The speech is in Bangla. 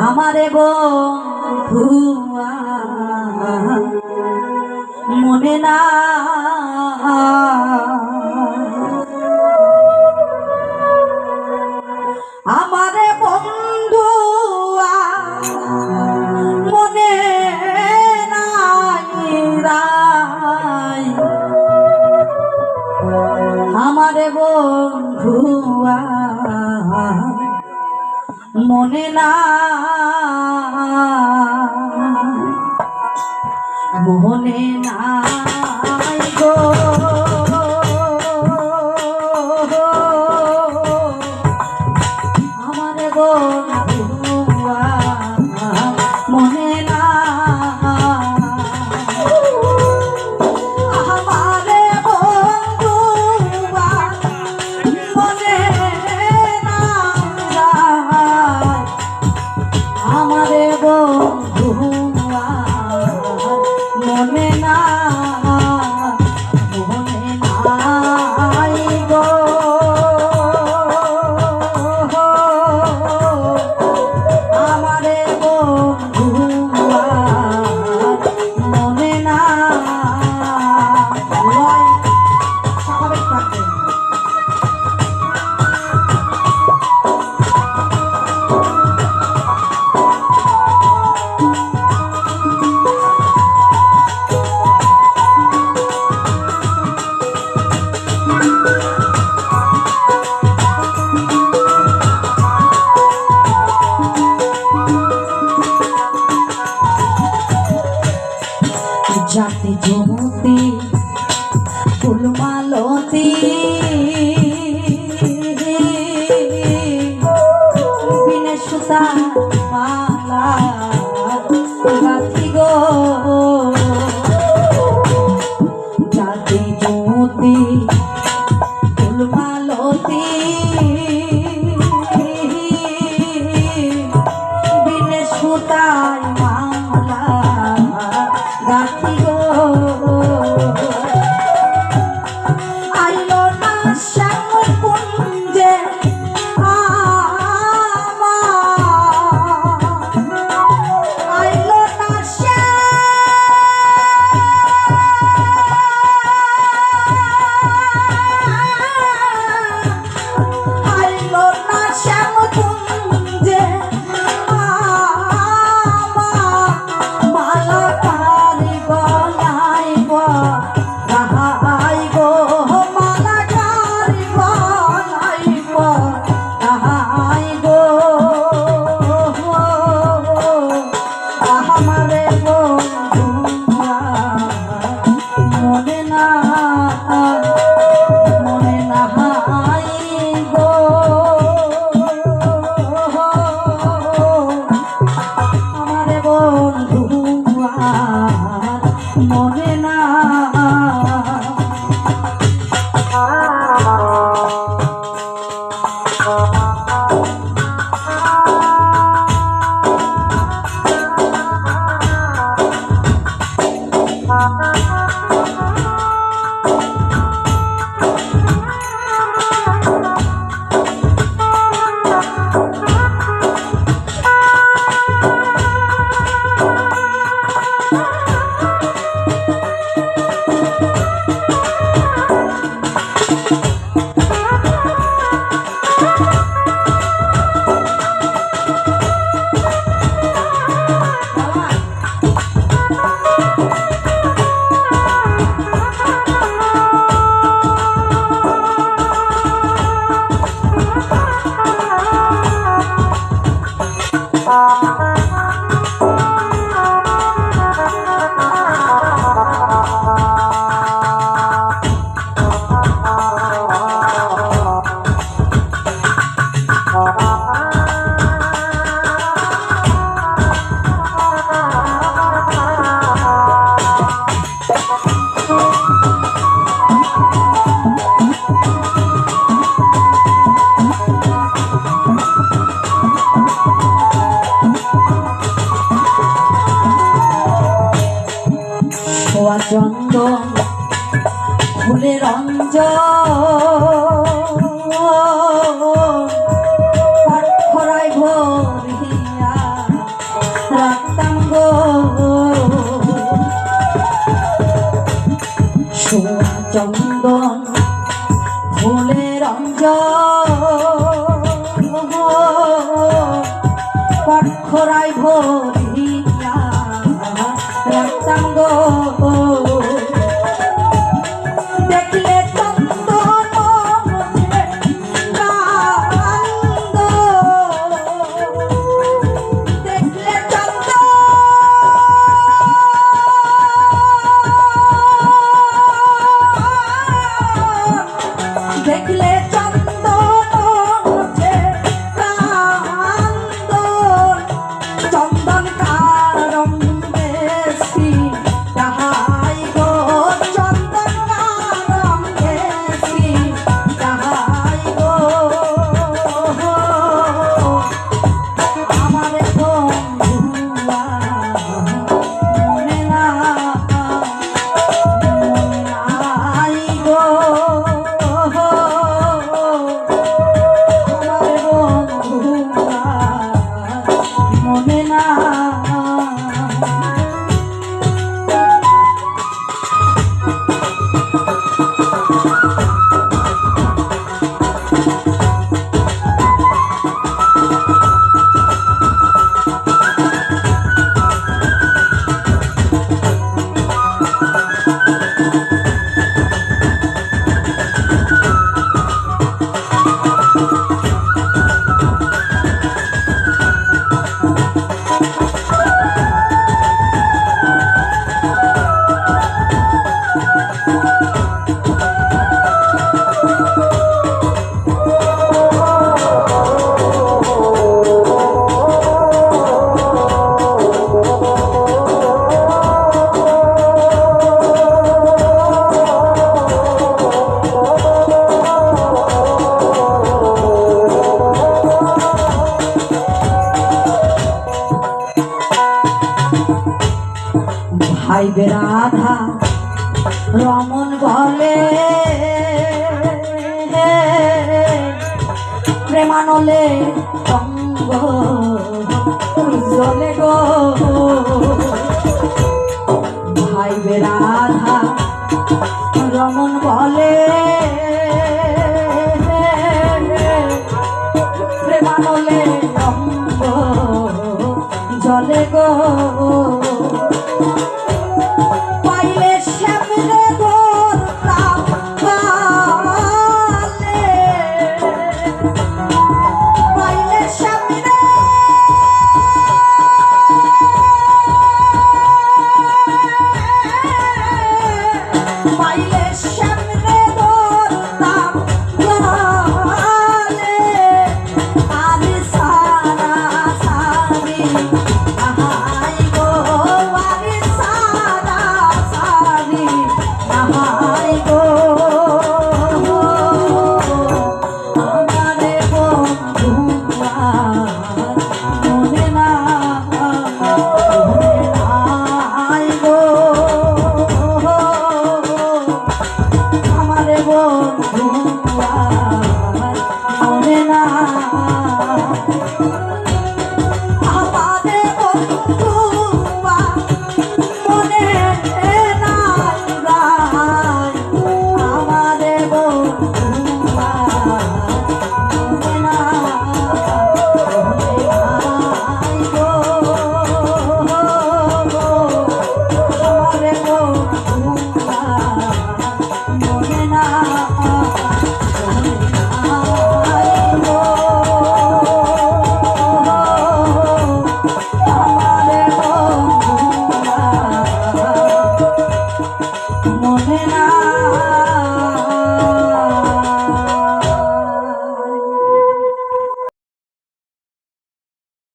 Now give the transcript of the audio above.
আমারে গো বন্ধু মনে না শোনে না। মনে না। জমতে ফুলমালতে বিনা সুতা মালা গাছি গো। জাতি জমতে ফুলমালতে বিনা সুতায় মালা গাছি গো। চন্দন ফুলের অঞ্জরায় ভরিয়া রক্তাঙ্গ মানলে জলে গো ভাই বেরাধা রমন বলে মানলে